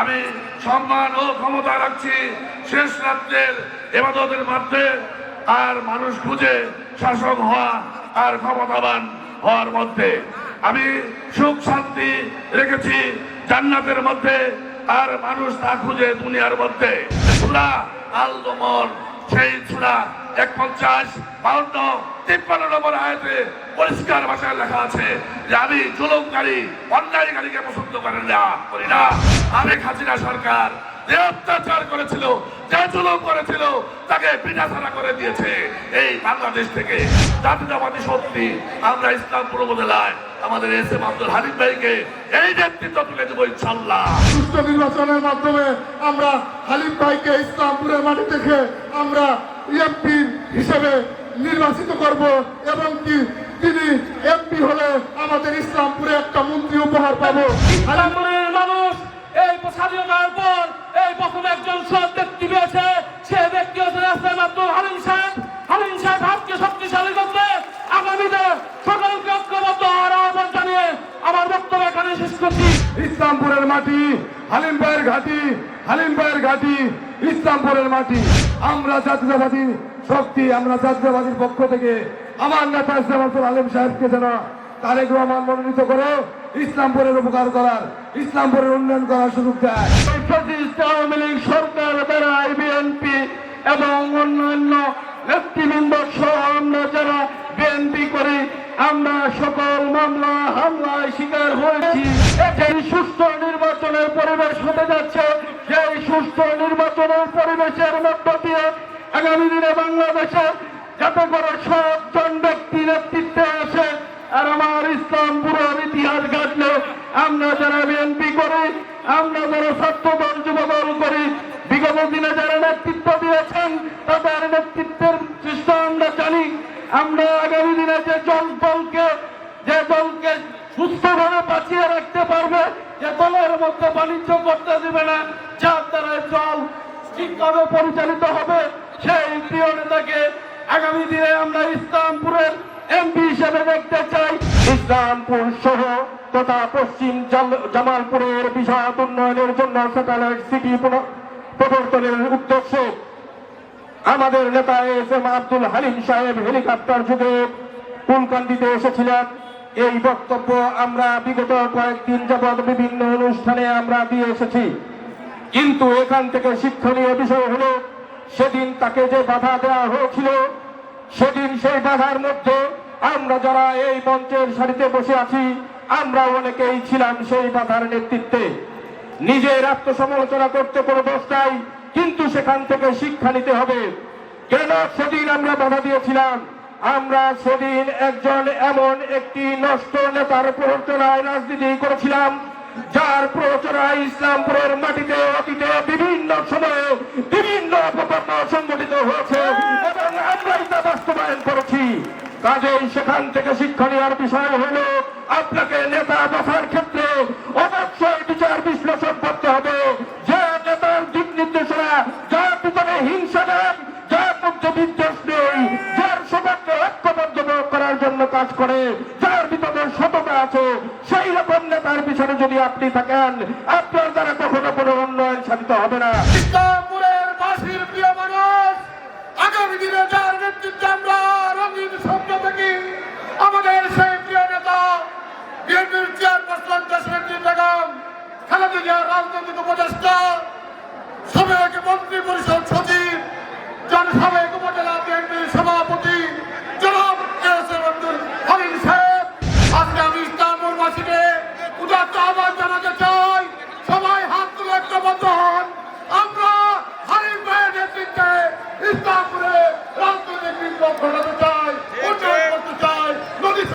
আমি সম্মান ও ক্ষমতা রাখছি শেষ রাত্রের এবাদতের মধ্যে, আর মানুষ খুঁজে শাসক হওয়া আর ক্ষমতাবান হওয়ার মধ্যে। আমি সুখ শান্তি রেখেছি জান্নাতের মধ্যে, আর মানুষ তা খুঁজে দুনিয়ার মধ্যে। সুরা আল সেই সুরা এক পঞ্চাশ বাউন্ন, তিপ্পান্ন নম্বর আয়াতে পরিষ্কার ভাষায় লেখা আছে যে আমি জুলুমকারী, অন্যায়কারীকে পছন্দ করেন না, করি না। আমি হাসিনা সরকার যে অত্যাচার করেছিল, যে জুলুম করেছিল, তাকে বিনা করে দিয়েছে। এই বাংলাদেশ থেকে জাতীয়তাবাদী শক্তি, আমরা ইসলামপুর উপজেলায় আমাদের এস এম আব্দুল হালিম ভাইকে এই নেতৃত্ব তুলে দেবো ইনশাল্লাহ সুষ্ঠু নির্বাচনের মাধ্যমে আমরা হালিম ভাইকে ইসলামপুরের মাটি থেকে আমরা এমপি হিসেবে নির্বাচিত করব এবং কি তিনি এমপি হলে আমাদের ইসলামপুরে একটা মন্ত্রী উপহার পাবো। মানুষ এই স্বাধীনতার পর এই প্রথম একজন সৎ ব্যক্তি পেয়েছে সে ব্যক্তি হচ্ছে রাস্তায় আব্দুল হালিম সাহেব। হালিম সাহেব হাতকে শক্তিশালী করতে আগামীতে সকলকে ঐক্যবদ্ধ হওয়ার আহ্বান জানিয়ে আমার বক্তব্য এখানে শেষ করছি। ইসলামপুরের মাটি হালিম ভাইয়ের ঘাটি হালিম ভাইয়ের ঘাটি ইসলামপুরের মাটি। আমরা জাতীয়তাবাদী শক্তি আমরা জাতীয়তাবাদীর পক্ষ থেকে আমার নেতা ইসলাম আব্দুল আলিম সাহেবকে যেন তারেক রহমান মনোনীত করে ইসলামপুরের উপকার করার, ইসলামপুরের উন্নয়ন করার সুযোগ দেয়। সরকার দ্বারা বিএনপি এবং অন্যান্য নেতৃবৃন্দ সহ আমরা যারা বিএনপি করি, আমরা সকল মামলা, হামলায় শিকার হয়েছি। এই সুস্থ নির্বাচনের পরিবেশ হতে যাচ্ছে সেই সুস্থ নির্বাচনের পরিবেশের মধ্য দিয়ে আগামী দিনে বাংলাদেশের যাতে করে সবজন ব্যক্তি নেতৃত্বে আসে আর আমার ইসলামপুরের ইতিহাস ঘাটলে আমরা যারা বিএনপি করি, আমরা যারা ছাত্রদল, যুবদল করি, বিগত দিনে যারা নেতৃত্ব দিয়েছেন, তাদের নেতৃত্বের চেষ্টা আমরা জানি। আমরা আগামী দিনে যে জল দলকে, যে দলকে সুস্থভাবে বাঁচিয়ে রাখতে পারবে, যে দলের মধ্যে বাণিজ্য করতে দিবে না, যার দ্বারা জল ঠিকভাবে পরিচালিত হবে, সেই প্রিয় নেতাকে আগামী দিনে আমরা ইসলামপুরের এমপি হিসেবে দেখতে চাই। ইসলামপুর সহ তথা পশ্চিম জামালপুরের বিষয় উন্নয়নের জন্য স্যাটেলাইট সিটি প্রবর্তনের উদ্দেশ্যে আমাদের নেতা এস এম আব্দুল হালিম সাহেব হেলিকপ্টার যুগে কুলকান্দিতে এসেছিলেন। এই বক্তব্য আমরা বিগত কয়েকদিন যাবৎ বিভিন্ন অনুষ্ঠানে আমরা দিয়ে এসেছি। কিন্তু এখান থেকে শিক্ষণীয় বিষয় হলো, সেদিন তাকে যে বাধা দেওয়া হয়েছিল, সেদিন সেই বাধার মধ্যে আমরা যারা এই মঞ্চের সারিতে বসে আছি আমরা অনেকেই ছিলাম সেই বাধার নেতৃত্বে। নিজের আত্মসমালোচনা করতে কোনো দোষ নাই, কিন্তু সেখান থেকে শিক্ষা নিতে হবে। কেন সেদিন আমরা বাধা দিয়েছিলাম? আমরা সেদিন একজন এমন একটি নষ্ট নেতার প্ররোচনায় রাজনীতি করেছিলাম, যার প্ররোচনায় ইসলামপুরের মাটিতে অতীতে বিভিন্ন সময়ে বিভিন্ন অপকর্ম সংগঠিত হয়েছে এবং আমরাই তা বাস্তবায়ন করেছি। কাজেই সেখান থেকে শিক্ষা নেওয়ার বিষয় হলো আপনাকে নেতা বসার ক্ষেত্রে অবশ্যই বিচার বিশ্লেষণ করতে হবে। যে নেতার দিক নির্দেশনা যার ভিতরে হিংসা নেই যার মধ্যে বিদ্বেষ নেই, যার সবাইকে ঐক্যবদ্ধ করার জন্য কাজ করে, যার ভিতরে সততা আছে, সেই রকম নেতার পিছনে যদি আপনি থাকেন, আপনার দ্বারা কখনো কোনো উন্নয়ন সাধিত হবে না ইসলামপুরের বাসীর প্রিয় মানুষ আগামী দিনে যার নেতৃত্বে আমরা রঙিন স্বপ্ন দেখি আমাদের সেই প্রিয় নেতা বিএনপির চেয়ারপারসন দেশনেত্রী বেগম খালেদা জিয়ার রাজনৈতিক উপদেষ্টা সাবেক মন্ত্রী পরিষদ সচিব জন উপজেলা বিএনপির